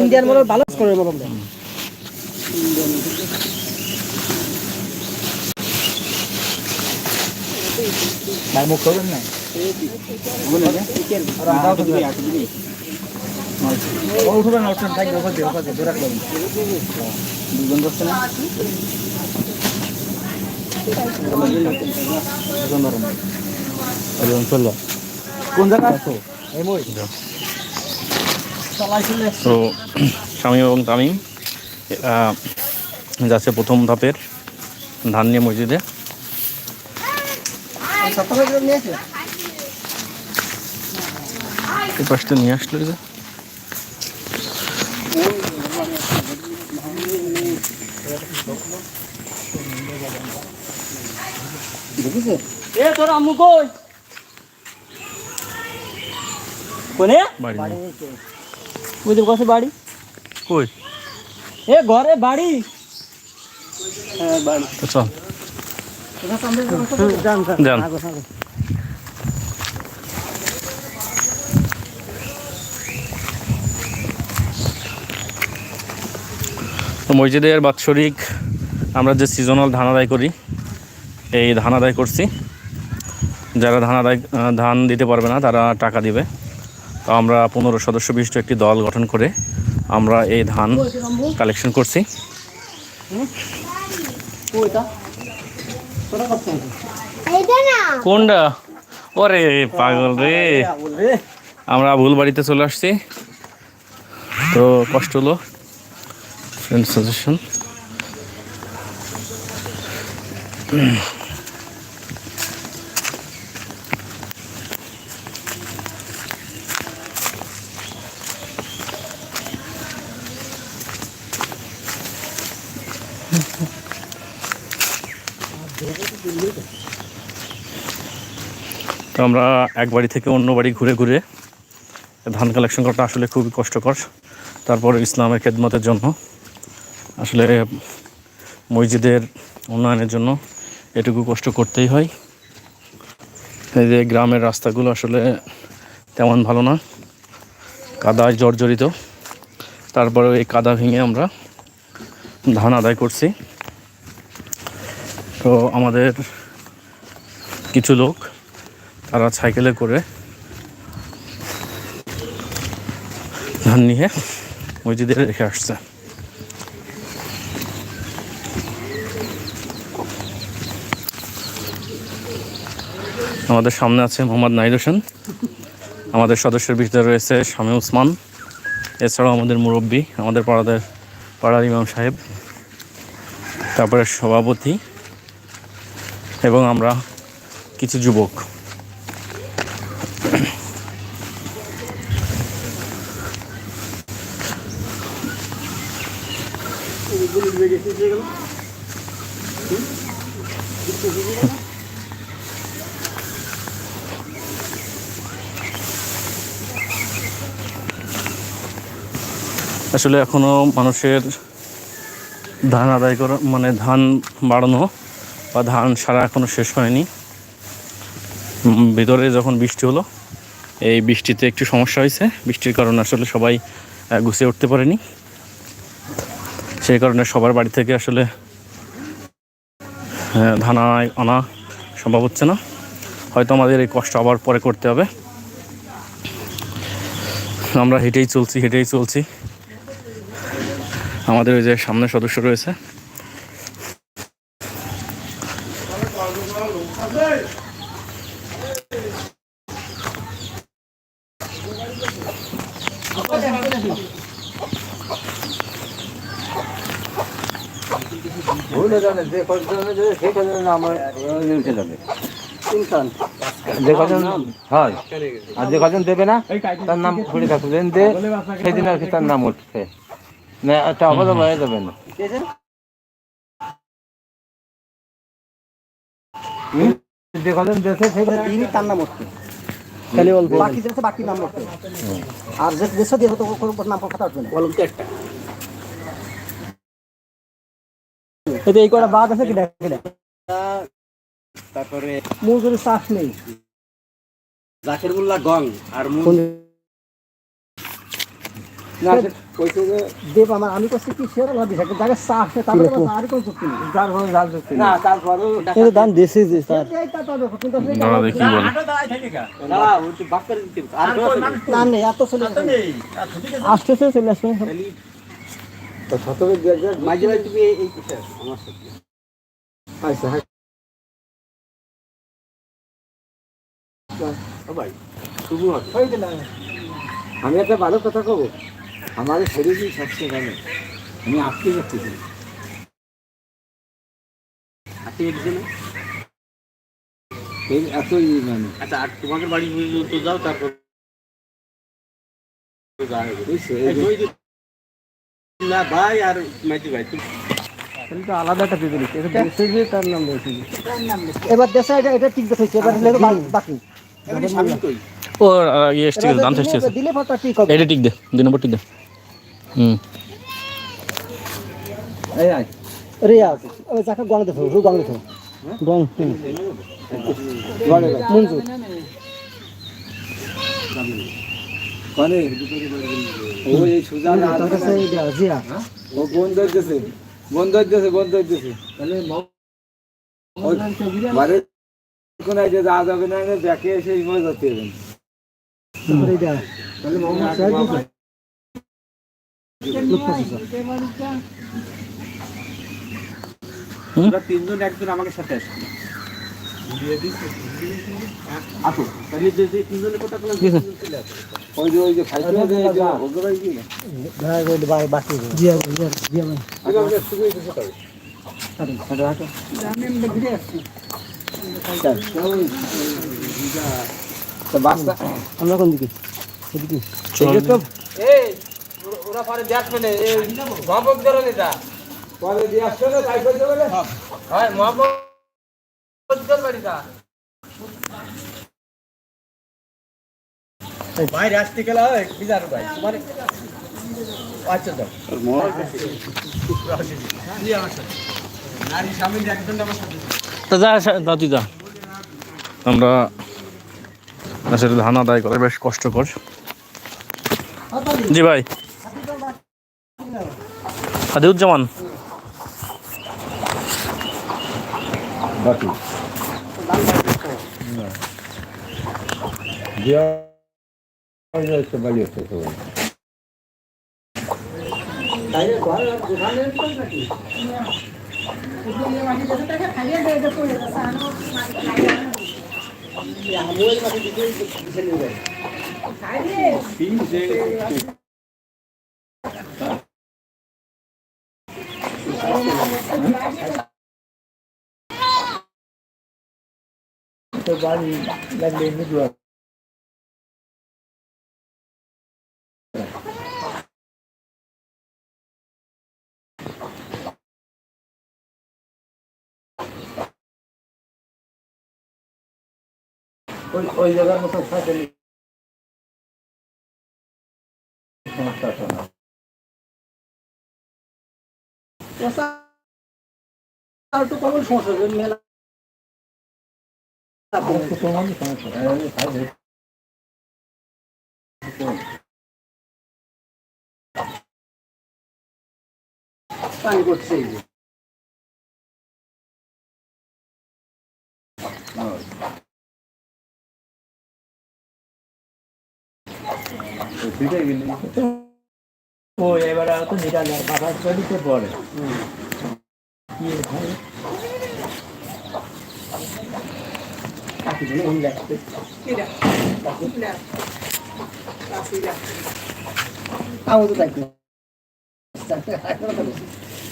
Indian model ভালো করে মলম ভাই মুখ করবেন না? উঠবেন উঠবেন থাকবে ওখানে ওখানে দিয়ে রাখবেন। দুজন বসছে না? কোন জায়গা? আছো এই মই। তো শামীম এবং তামিম যাচ্ছে প্রথম ধাপের ধান নিয়ে মসজিদে পাশটা নিয়ে আসলো এই যে। এ তোর আম্মু কই? কোনে? বাড়ি কসে বাড়ি? কই? এ ঘরে বাড়ি। হ্যাঁ বাড়ি। তো চল। যান যান। মসজিদের বাৎসরিক আমরা যে সিজনাল ধান আদায় করি এই ধান আদায় করছি। যারা ধান আদায় ধান দিতে পারবে না তারা টাকা দিবে। আমরা পনেরো সদস্য বিশিষ্ট একটি দল গঠন করে আমরা এই ধান কালেকশন করছি। কোনটা? ওরে পাগল রে। রে আমরা ভুল বাড়িতে চলে আসছি। তো কষ্ট হলো। ফ্রেন্ড সাজেশন তো আমরা এক বাড়ি থেকে অন্য বাড়ি ঘুরে ঘুরে ধান কালেকশন করাটা আসলে খুবই কষ্টকর। তারপর ইসলামের খেদমতের জন্য। আসলে মসজিদের উন্নয়নের জন্য এটুকু কষ্ট করতেই হয়। এই যে গ্রামের রাস্তাগুলো আসলে তেমন ভালো না। কাদায় জর্জরিত। তারপরে এই কাদা ভেঙে আমরা ধান আদায় করছি। তো আমাদের কিছু লোক, তারা সাইকেলে করে ধান নিয়ে মসজিদে রেখে আসছে। আমাদের সামনে আছে মোহাম্মদ নাইদ হোসেন। আমাদের সদস্যের ভিতরে রয়েছে স্বামী উসমান। এছাড়াও আমাদের মুরব্বী, আমাদের পাড়াদের পাড়ার ইমাম সাহেব তারপরে সভাপতি এবং আমরা কিছু যুবক। আসলে এখনও মানুষের ধান আদায় করা মানে ধান বাড়ানো বা ধান সারা এখনও শেষ হয়নি। ভিতরে যখন বৃষ্টি হলো, এই বৃষ্টিতে একটু সমস্যা হয়েছে। বৃষ্টির কারণে আসলে সবাই গুছিয়ে উঠতে পারেনি। সেই কারণে সবার বাড়ি থেকে আসলে ধান আনা সম্ভব হচ্ছে না। হয়তো আমাদের এই কষ্ট আবার পরে করতে হবে। আমরা হেঁটেই চলছি হেঁটেই চলছি। আমাদের ওই যে সামনে সদস্য রয়েছে। যে কজন দেবে না, তার নাম ঘুরে থাকবে সেদিন আর কি তার নাম উঠছে। না একটা অবদান হয়ে যাবে না যে কজন দেশে তিনি তার নাম উঠবে খালি অল্প। বাকি যেটা বাকি নাম উঠবে আর যে দেশ দিয়ে তো কোনো নাম কথা উঠবে না। বলুন তো একটা। এই কটা বাদ আছে কি দেখে তারপরে মজুরি চাষ নেই। জাকির মোল্লা গং আর না কইছে যে দেব আমার আমি করছি কি শেয়ার আল্লাহ দিছে জায়গা চা আসে তারপরে আর কোনো চুক্তি নেই। যার কোনো জাল চুক্তি না তারপরেও কিন্তু দাম দিছে যে স্যার এই তা তবে কিন্তু আপনি দাঁড়া দেখি বলে। না ওই তো বাক করে দিতে আর কেউ আছে নাকি? না। নেই এত চলে গেছে। আসতেছে চলে আসবে তো শতকে দুই হাজার মাঝে মাঝে তুমি এই এই আমার সাথে আচ্ছা হ্যাঁ। ভাই শুভ আমি একটা ভালো কথা কব। আমার শরীরই সবচেয়ে ভালো আমি আটকে যাচ্ছি আটকে যাচ্ছে না এই এতই মানে। আচ্ছা আর তোমাদের বাড়ি পর্যন্ত যাও তারপর না ভাই আর মাইতি ভাই তুমি তো আলাদা একটা এটা তার নাম এবার দেশে এটা এটা ঠিক দেখেছে এবার বাকি ও ইয়ে ঠিক দাম আছে এটা ঠিক দে দুই নম্বর ঠিক দে। হুম। এই আয়। ওই রু গঙ্গা দেখো গং মঞ্জু। ঘরে। ও এই সুজা তার কাছে জিয়া ও বন্ধ হইতেছে বন্ধ হইতেছে বন্ধ হইতেছে ওই কোন এই যে যাবে না ব্যাকে এসে ইমো যেতে হবে তাহলে মোহাম্মদ সাহেব তিনজন একজন আমাকে সাথে আসো আসো তাহলে যে যে তিনজনের কথা বলে ওই যে ওই যে খাইতে যে ওগুলাই কি ভাই ওই ভাই বাকি জিয়া জিয়া জিয়া ভাই আগে আমরা শুরু হাঁটো কোন দিকে? এদিকে চল। এই ওরা পরে দেখ ফেলে এই মোহাম্মদ করে পরে দিয়ে আসছে না তাই করতে বলে? হয়। ভাই রাস্তে গেলা হয় বিজার ভাই। তোমার আচ্ছা আমার ধান আদায় করে বেশ কষ্টকর। জি ভাই। আদিউজ্জামান বাকি। দিয়া হচ্ছে বাড়ি হচ্ছে সবাই ওই ওই জায়গার মতো থাকে সমস্যা না। আর কমন সমস্যা মেলা পানি করছে এই যে। ও এবার তো নিরা না বাবা চলিতে পড়ে কাকি দিলে ওই লাগবে তাই করি।